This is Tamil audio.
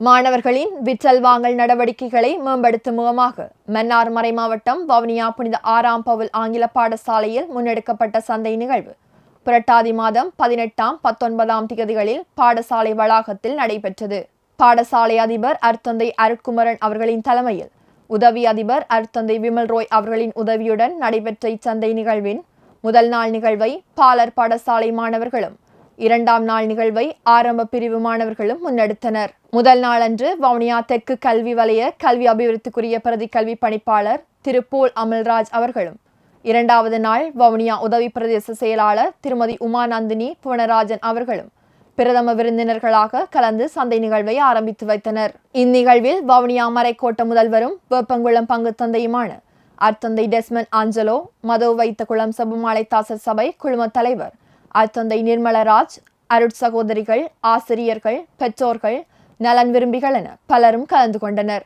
மாணவர்களின் விற்றல் வாங்கல் நடவடிக்கைகளை மேம்படுத்தும் முகமாக மன்னார் மறைமாவட்டம் வவுனியா புனித ஆறாம் பவுல் ஆங்கில பாடசாலையில் முன்னெடுக்கப்பட்ட சந்தை நிகழ்வு. புரட்டாதி மாதம் பதினெட்டாம் பத்தொன்பதாம் திகதிகளில் பாடசாலை வளாகத்தில் நடைபெற்றது. பாடசாலை அதிபர் அர்த்தந்தை அருட்குமரன் அவர்களின் தலைமையில் உதவி அதிபர் அர்த்தந்தை விமல் ரோய் அவர்களின் உதவியுடன் நடைபெற்ற இச்சந்தை நிகழ்வின் முதல் நாள் நிகழ்வை பாலர் பாடசாலை மாணவர்களும் இரண்டாம் நாள் நிகழ்வை ஆரம்ப பிரிவு மாணவர்களும் முன்னெடுத்தனர். முதல் நாளன்று வவுனியா தெற்கு கல்வி வலய கல்வி அபிவிருத்திக்குரிய பிரதி கல்வி பணிப்பாளர் திரு போல் அமல்ராஜ் அவர்களும். இரண்டாவது நாள் வவுனியா உதவி பிரதேச செயலாளர் திருமதி உமாநந்தினி புவனராஜன் அவர்களும் பிரதம விருந்தினர்களாக கலந்து சந்தை நிகழ்வை ஆரம்பித்து வைத்தனர். இந்நிகழ்வில் வவுனியா மறைக்கோட்ட முதல்வரும் வேப்பங்குளம் பங்கு தந்தையுமான அர்த்தந்தை டெஸ்மன் ஆஞ்சலோ மதோ வைத்த குளம் சபுமாலை தாசர் சபை குழும தலைவர் அத்தந்தை நிர்மலராஜ் அருட் சகோதரிகள் ஆசிரியர்கள் பெற்றோர்கள் நலன் விரும்பிகள் என பலரும் கலந்து கொண்டனர்.